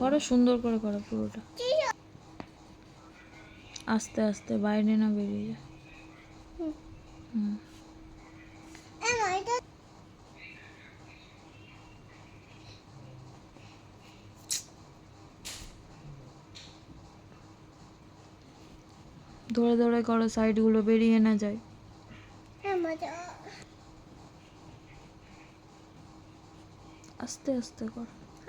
করো সুন্দর করে করো পুরোটা। আস্তে আস্তে বাইরে না বেরিয়ে যায় ধরে ধরে করো, সাইডগুলো বেরিয়ে না যায়। আস্তে আস্তে করো।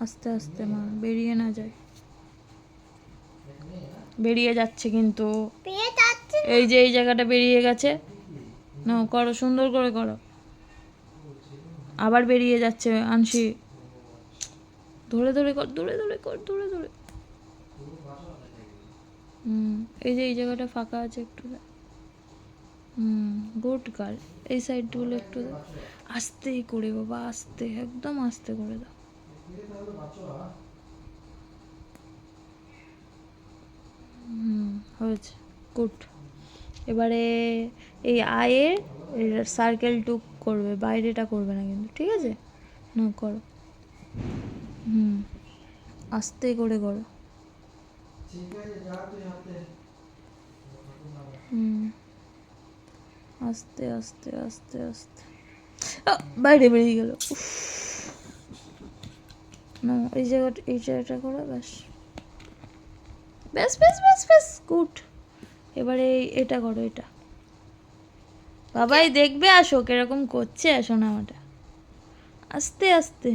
আস্তে আস্তে মা বেরিয়ে না যায়। বেরিয়ে যাচ্ছে কিন্তু। এই যে এই জায়গাটা বেরিয়ে গেছে। না করো সুন্দর করে করো। আবার বেরিয়ে যাচ্ছে আনসি ধরে ধরে কর ধরে ধরে কর ধরে ধরে। হুম এই যে এই জায়গাটা ফাঁকা আছে একটু। Hmm good girl. এই সাইডগুলো একটু দাও আস্তে করে বাবা আস্তে একদম আস্তে করে দাও। হয়েছে। গুড। এবারে এই আয়ের সার্কেল টুক করবে বাইরেটা করবে না কিন্তু ঠিক আছে? না করো। হুম আস্তে করে করো। হুম আস্তে আস্তে আস্তে আস্তে। বাইরে বেরিয়ে গেল। উফ। না, এই জায়গাটা এই জায়গাটা করো, ব্যাস। ব্যাস ব্যাস ব্যাস ব্যাস, গুড। এবারে এটা করো, এটা। বাবাই দেখবে, আসো, কীরকম করছে, আসো না আমাটা আস্তে আস্তে,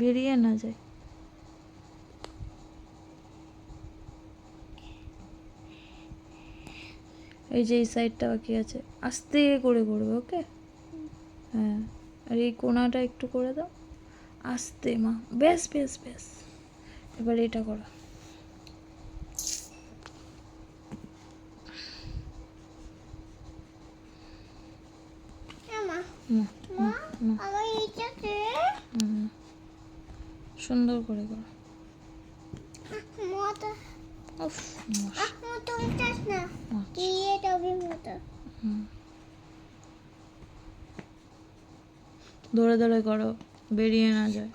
বেরিয়ে না যায় এই যে এই সাইডটা বাকি আছে। আস্তে করে করবে, ওকে? হ্যাঁ আর এই কোনাটা একটু করে দাও। আস্তে মা। ব্যাস ব্যাস ব্যাস। এবার এটা করো। সুন্দর করে করো। ধরে ধরে করো। বেরিয়ে না যায়।